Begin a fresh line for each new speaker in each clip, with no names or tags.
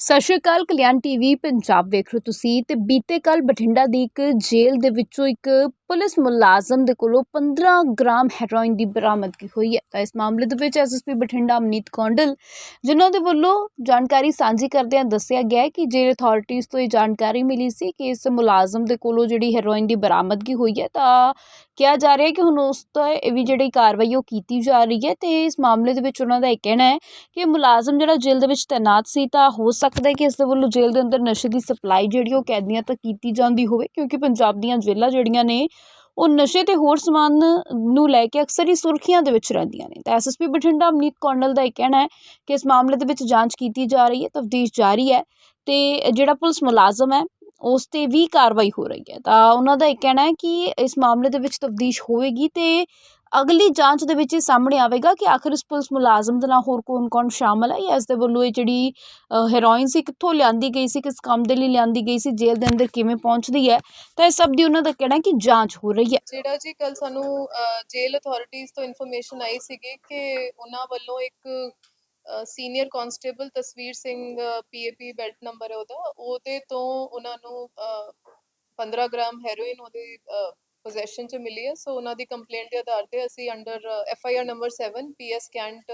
ਸਤਿ ਸ਼੍ਰੀ ਅਕਾਲ, ਕਲਿਆਣ ਟੀਵੀ, ਪੰਜਾਬ ਵੇਖ ਰਹੇ ਹੋ ਤੁਸੀਂ ਤੇ ਬੀਤੇ ਕੱਲ ਬਠਿੰਡਾ ਦੀ ਇੱਕ ਜੇਲ੍ਹ ਦੇ ਵਿੱਚੋਂ ਇੱਕ ਪੁਲਿਸ ਮੁਲਾਜ਼ਮ ਦੇ ਕੋਲੋਂ 15 ਗ੍ਰਾਮ ਹੈਰੋਇਨ ਦੀ ਬਰਾਮਦਗੀ ਹੋਈ ਹੈ। ਤਾਂ ਇਸ ਮਾਮਲੇ ਦੇ ਵਿੱਚ ਐਸਐਸਪੀ ਬਠਿੰਡਾ ਅਮਨੀਤ ਕੌਂਡਲ, ਜਿਨ੍ਹਾਂ ਦੇ ਵੱਲੋਂ ਜਾਣਕਾਰੀ ਸਾਂਝੀ ਕਰਦਿਆਂ ਦੱਸਿਆ ਗਿਆ ਕਿ ਜੇਲ੍ਹ ਅਥਾਰਟੀਜ਼ ਤੋਂ ਇਹ ਜਾਣਕਾਰੀ ਮਿਲੀ ਸੀ ਕਿ ਇਸ ਮੁਲਾਜ਼ਮ ਦੇ ਕੋਲੋਂ ਜਿਹੜੀ ਹੈਰੋਇਨ ਦੀ ਬਰਾਮਦਗੀ ਹੋਈ ਹੈ। ਤਾਂ ਕਿਹਾ ਜਾ ਰਿਹਾ ਕਿ ਹੁਣ ਉਸ ਤੋਂ ਇਹ ਵੀ ਜਿਹੜੀ ਕਾਰਵਾਈ ਉਹ ਕੀਤੀ ਜਾ ਰਹੀ ਹੈ ਅਤੇ ਇਸ ਮਾਮਲੇ ਦੇ ਵਿੱਚ ਉਹਨਾਂ ਦਾ ਇਹ ਕਹਿਣਾ ਹੈ ਕਿ ਮੁਲਾਜ਼ਮ ਜਿਹੜਾ ਜੇਲ੍ਹ ਦੇ ਵਿੱਚ ਤੈਨਾਤ ਸੀ ਤਾਂ ਹੋ ਸਕਦਾ ਹੈ ਕਿ ਇਸ ਦੇ ਵੱਲੋਂ ਜੇਲ੍ਹ ਦੇ ਅੰਦਰ ਨਸ਼ੇ ਦੀ ਸਪਲਾਈ ਜਿਹੜੀ ਉਹ ਕੈਦੀਆਂ ਤੱਕ ਕੀਤੀ ਜਾਂਦੀ ਹੋਵੇ, ਕਿਉਂਕਿ ਪੰਜਾਬ ਦੀਆਂ ਜੇਲ੍ਹਾਂ ਜਿਹੜੀਆਂ ਨੇ, ਉਹ ਨਸ਼ੇ ਤੇ ਹੋਰ ਸਮਾਨ ਨੂੰ ਲੈ ਕੇ ਅਕਸਰ ਹੀ ਸੁਰਖੀਆਂ ਦੇ ਵਿੱਚ ਰਹਿੰਦੀਆਂ ਨੇ। ਤਾਂ ਐਸਐਸਪੀ ਬਠਿੰਡਾ ਅਮਨੀਤ ਕੌਂਡਲ ਦਾ ਇਹ ਕਹਿਣਾ ਹੈ ਕਿ ਇਸ ਮਾਮਲੇ ਦੇ ਵਿੱਚ ਜਾਂਚ ਕੀਤੀ ਜਾ ਰਹੀ ਹੈ, ਤਫਤੀਸ਼ ਜਾਰੀ ਹੈ ਤੇ ਜਿਹੜਾ ਪੁਲਿਸ ਮੁਲਾਜ਼ਮ ਹੈ ਉਸ ਤੇ ਵੀ ਕਾਰਵਾਈ ਹੋ ਰਹੀ ਹੈ। ਤਾਂ ਉਹਨਾਂ ਦਾ ਇਹ ਕਹਿਣਾ ਹੈ ਕਿ ਇਸ ਮਾਮਲੇ ਦੇ ਵਿੱਚ ਤਫਤੀਸ਼ ਹੋਵੇਗੀ ਤੇ ਅਗਲੀ ਜਾਂਚ ਦੇ ਵਿੱਚ ਇਹ ਸਾਹਮਣੇ ਆਵੇਗਾ ਕਿ ਆਖਰ ਇਸ ਪੁਲਿਸ ਮੁਲਾਜ਼ਮ ਦੇ ਨਾਲ ਹੋਰ ਕੌਣ-ਕੌਣ ਸ਼ਾਮਲ ਹੈ ਜਾਂ ਇਸ ਦੇ ਵੱਲੋਂ ਇਹ ਜਿਹੜੀ ਹੈਰੋਇਨ ਸੀ ਕਿੱਥੋਂ ਲਿਆਂਦੀ ਗਈ ਸੀ, ਕਿਸ ਕੰਮ ਦੇ ਲਈ ਲਿਆਂਦੀ ਗਈ ਸੀ, ਜੇਲ੍ਹ ਦੇ ਅੰਦਰ ਕਿਵੇਂ ਪਹੁੰਚਦੀ ਹੈ, ਤਾਂ ਇਹ ਸਭ ਦੀ ਉਹਨਾਂ ਦਾ ਕਹਿਣਾ ਕਿ ਜਾਂਚ ਹੋ ਰਹੀ ਹੈ।
ਜਿਹੜਾ ਜੀ ਕੱਲ ਸਾਨੂੰ ਜੇਲ ਅਥਾਰਟੀਜ਼ ਤੋਂ ਇਨਫੋਰਮੇਸ਼ਨ ਆਈ ਸੀਗੀ ਕਿ ਉਹਨਾਂ ਵੱਲੋਂ ਇੱਕ ਸੀਨੀਅਰ ਕਾਂਸਟੇਬਲ ਤਸਵੀਰ ਸਿੰਘ ਪੀਏਪੀ ਬੈਲਟ ਨੰਬਰ ਹੈ ਉਹਦਾ। ਉਹਦੇ ਤੋਂ ਉਹਨਾਂ ਨੂੰ 15 ਗ੍ਰਾਮ ਹੈਰੋਇਨ ਉਹਦੇ ਪੋਜੈਸ਼ਨ ਚ ਮਿਲੀ ਹੈ ਸੋ ਉਹਨਾਂ ਦੀ ਕੰਪਲੇਂਟ ਦੇ ਆਧਾਰ ਤੇ ਅਸੀਂ under F I R number 7 PS Cantt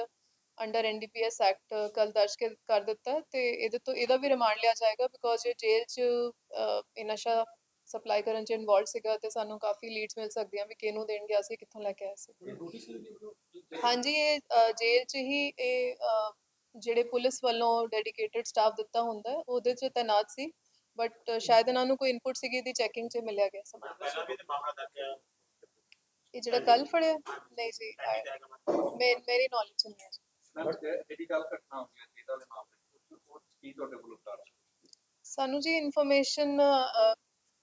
under NDPS Act ਕੱਲ ਦਰਜ ਕਰ ਦਿੱਤਾ। ਤੇ ਇਹਦੇ ਤੋਂ, ਇਹਦਾ ਵੀ ਰਿਮਾਂਡ ਲਿਆ ਜਾਏਗਾ ਬਿਕੋਜ਼ ਇਹ ਜੇਲ੍ਹ ਚ ਨਸ਼ਾ ਸਪਲਾਈ ਕਰਨ ਚ ਇਨਵੋਲਵ ਸੀਗਾ ਤੇ ਸਾਨੂੰ ਕਾਫੀ ਲੀਡਸ ਮਿਲ ਸਕਦੀਆਂ ਵੀ ਕਿਹਨੂੰ ਦੇਣ ਗਿਆ ਸੀ ਕਿੱਥੋਂ ਲੈ ਕੇ ਆਇਆ ਸੀ। ਹਾਂਜੀ ਇਹ ਅ, ਜੇਲ੍ਹ ਚ ਹੀ ਇਹ ਅ, ਜਿਹੜੇ ਪੁਲਿਸ ਵੱਲੋਂ ਡੈਡੀਕੇਟਿਡ ਸਟਾਫ ਦਿੱਤਾ ਹੁੰਦਾ ਹੈ, ਉਹਦੇ ਚ ਤੈਨਾਤ ਸੀ। ਬਟ ਸ਼ਾਇਦ ਇਹਨਾਂ ਨੂੰ ਕੋਈ ਇਨਪੁਟ ਸੀਗੀ ਦੀ ਚੈਕਿੰਗ ਚ ਮਿਲਿਆ ਗਿਆ ਸਮਾਨ
ਪਹਿਲਾਂ ਵੀ ਤੇ ਮਾਮਲਾ ਦਰਜ ਹੈ
ਇਹ ਜਿਹੜਾ ਕੱਲ ਫੜਿਆ? ਨਹੀਂ ਜੀ ਮੇ- ਮੇਰੀ ਨੌਲੇਜ ਨਹੀਂ ਹੈ ਜੀ।
ਬਟ ਜਿਹੜੀ ਗੱਲ ਘਟਨਾ ਹੋਈ ਹੈ ਜਿਹਦਾ ਦੇ ਮਾਮਲੇ ਵਿੱਚ ਉਹ ਕੀ ਤੁਹਾਡੇ ਕੋਲ ਉਤਾਰ
ਸਾਨੂੰ ਜੀ ਇਨਫੋਰਮੇਸ਼ਨ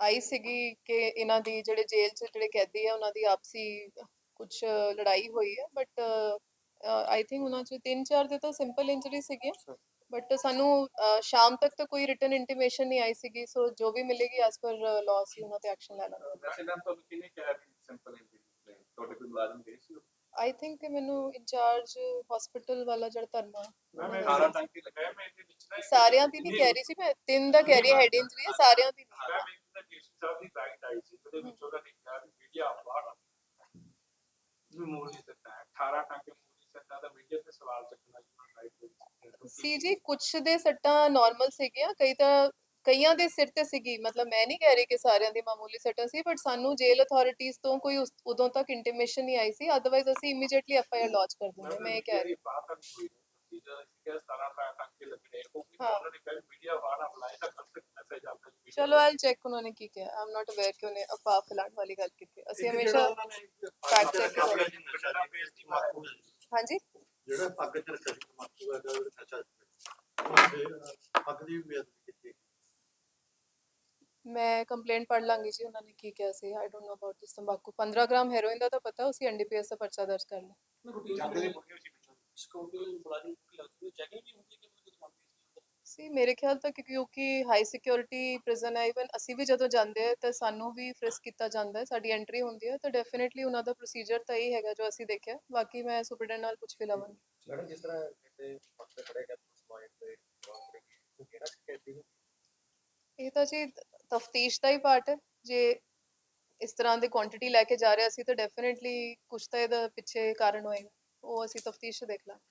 ਆਈ ਸੀਗੀ ਕਿ ਇਹਨਾਂ ਦੀ ਜਿਹੜੇ ਜੇਲ੍ਹ ਚ ਜਿਹੜੇ ਕੈਦੀ ਆ ਉਹਨਾਂ ਦੀ ਆਪਸੀ ਕੁਝ ਲੜਾਈ ਹੋਈ ਹੈ ਬਟ ਆਈ ਥਿੰਕ ਉਹਨਾਂ ਚ ਤਿੰਨ ਚਾਰ ਦੇ ਤਾਂ ਸਿੰਪਲ ਇੰਜਰੀ ਸੀਗੀਆਂ ਬਟ ਸਾਨੂੰ ਸ਼ਾਮ ਤੱਕ ਤਾਂ ਕੋਈ ਰਿਟਨ ਇੰਟੀਮੇਸ਼ਨ ਨਹੀਂ ਆਈ ਸੀਗੀ ਸੋ ਜੋ ਵੀ ਮਿਲੇਗੀ ਐਸ ਪਰ ਲਾਅ ਸੀ ਉਹਨਾਂ ਤੇ ਐਕਸ਼ਨ ਲੈਣਾ।
ਵੈਸੇ ਮੈਮ ਤੁਹਾਨੂੰ ਕਿਹਨੇ ਕਿਹਾ ਕਿ ਸਿੰਪਲ ਇੰਜਰੀ ਤੁਹਾਡੇ ਕੋਲ ਮੁਲਾਜ਼ਮ ਗਏ ਸੀ
ਆਈ ਥਿੰਕ ਕਿ ਮੈਨੂੰ ਇੰਚਾਰਜ ਹਸਪੀਟਲ ਵਾਲਾ ਜਿਹੜਾ ਧਰਮਾ
ਮੈਂ
ਉਹਨਾਂ ਨੇ
18
ਦੱਸਿਆ
ਟੰਕੀ ਲਗਾਇਆ ਮੈਂ ਇਹਦੇ ਵਿੱਚ।
ਸਾਰਿਆਂ ਦੀ ਨਹੀਂ ਕਹਿ ਰਹੀ ਸੀ ਮੈਂ ਤਿੰਨ ਦਾ ਕਹਿ ਰਹੀ ਹੈਡ ਇੰਜਰੀ ਹੈ ਸਾਰਿਆਂ ਦੀ ਨਹੀਂ
ਸਾਹਿਬ ਦੀ ਆਈ ਸੀ ਉਹਦੇ ਵਿੱਚ ਉਹਦਾ ਲਿਖਿਆ ਵੀ ਮੀਡੀਆ ਬਾਹਰ ਵੀ ਮੂਲੀ ਸੱਤਾ 18 ਟਾਂਕੇ ਮੂਲੀ ਸੱਤਾ ਦਾ ਮੀਡੀਆ ਤੇ ਸਵਾਲ ਚੱਕਣਾ ਜਿਹਨਾਂ ਲਾਈਵ
ਸੀ ਜੀ ਕੁਛ ਦੇ ਸੱਟਾਂ ਨਾਰਮਲ ਸੀਗੀਆਂ ਕਈ ਤਾਂ ਕਈਆਂ ਦੇ ਸਿਰ ਤੇ ਸੀਗੀ। ਮਤਲਬ ਮੈਂ ਨਹੀਂ ਕਹਿ ਰਹੀ ਕਿ ਸਾਰਿਆਂ ਦੀ ਮਾਮੂਲੀ ਸੱਟਾਂ ਸੀ ਬਟ ਸਾਨੂੰ ਜੇਲ ਅਥਾਰਟੀਜ਼ ਤੋਂ ਕੋਈ ਉਦੋਂ ਤੱਕ ਇੰਟੀਮੇਸ਼ਨ ਨਹੀਂ ਆਈ ਸੀ। ਅਦਰਵਾਈਜ਼ ਅਸੀਂ immediately F I R launch ਕਰ ਦਿੰਦੇ ਮੈਂ ਇਹ ਕਹਿ ਰਹੀ
ਬਾਤ ਕੋਈ ਪ੍ਰੋਸੀਜਰ ਸੀ ਕਿ 17 ਟਾਂਕੇ ਲੱਗਣੇ ਉਹ ਵੀ
ਹਾਂ। ਚਲੋ ਆਲ ਚੈੱਕ ਉਹਨਾਂ ਨੇ ਕੀ ਕਿਹਾ ਆਮ ਨਾਟ ਅਵੇਅਰ ਕਿ ਉਹਨੇ ਅਫਵਾਹ ਫੈਲਾਉਣ ਵਾਲੀ ਗੱਲ ਕੀਤੀ ਅਸੀਂ ਹਮੇਸ਼ਾ fact check
ਜਿਹੜਾ
ਕਰੋ।
ਨਸ਼ਾ ਬੇਸ ਦੀ ਮਾਕੂ
ਹਾਂਜੀ
ਜਿਹੜਾ ਪੱਗ ਚ ਰੱਖਿਆ ਸੀ ਤਮਾਕੂ ਹੈਗਾ ਉਹ ਨਸ਼ਾ ਉਹਦੇ ਪੱਗ ਦੀ ਵੀ ਬੇਅਦਬੀ ਕੀਤੀ
ਮੈਂ ਕੰਪਲੇਂਟ ਪੜ ਲਾਂਗੀ ਜੀ ਉਹਨਾਂ ਨੇ ਕੀ ਕਿਹਾ ਸੀ I don't know about this ਤੰਬਾਕੂ 15 ਗ੍ਰਾਮ ਹੈਰੋਇਨ ਦਾ ਤਾਂ ਪਤਾ ਉਸੇ ਐਨਡੀਪੀਐਸ ਦਾ ਪਰਚਾ ਦਰਜ ਕਰ ਲਿਆ
ਜਾਂਦੇ ਦੇ ਮੁੱਕੇ ਵਿੱਚ
ਸੀ। ਮੇਰੇ ਖਿਆਲ ਤੱਕ ਕਿਉਂਕਿ ਹਾਈ ਸਿਕਿਉਰਿਟੀ ਪ੍ਰਿਜ਼ਨ ਹੈ ਇਵਨ ਅਸੀਂ ਵੀ ਜਦੋਂ ਜਾਂਦੇ ਆ ਤਾਂ ਸਾਨੂੰ ਵੀ ਫ੍ਰਿਸ ਕੀਤਾ ਜਾਂਦਾ ਹੈ ਸਾਡੀ ਐਂਟਰੀ ਹੁੰਦੀ ਹੈ। ਤਾਂ ਡੈਫੀਨਿਟਲੀ ਉਹਨਾਂ ਦਾ ਪ੍ਰੋਸੀਜਰ ਤਾਂ ਇਹ ਹੈਗਾ ਜੋ ਅਸੀਂ ਦੇਖਿਆ। ਬਾਕੀ ਮੈਂ ਸੁਪਰਡੈਂਟ ਨਾਲ ਕੁਝ ਵੀ ਲਵਾਂਗੀ।
ਮੈਡਮ ਜਿਸ ਤਰ੍ਹਾਂ ਕਿਤੇ ਪੱਗ ਖੜੇ ਕਰ ਸਮਾਈਲ ਤੇ ਕਿਹੜਾ ਨੂੰ
ਇਹ ਤਾਂ ਜੀ ਤਫਤੀਸ਼ ਦਾ ਹੀ ਪਾਰਟ ਹੈ। ਜੇ ਇਸ ਤਰ੍ਹਾਂ ਦੀ ਕੁਆਂਟੀਟੀ ਲੈ ਕੇ ਜਾ ਰਿਹਾ ਸੀ ਤਾਂ ਡੈਫੀਨਿਟਲੀ ਕੁਝ ਤਾਂ ਇਹਦਾ ਪਿੱਛੇ ਕਾਰਨ ਹੋਏਗਾ। ਉਹ ਅਸੀਂ ਤਫਤੀਸ਼ ਦੇਖ ਲਾਂਗੇ।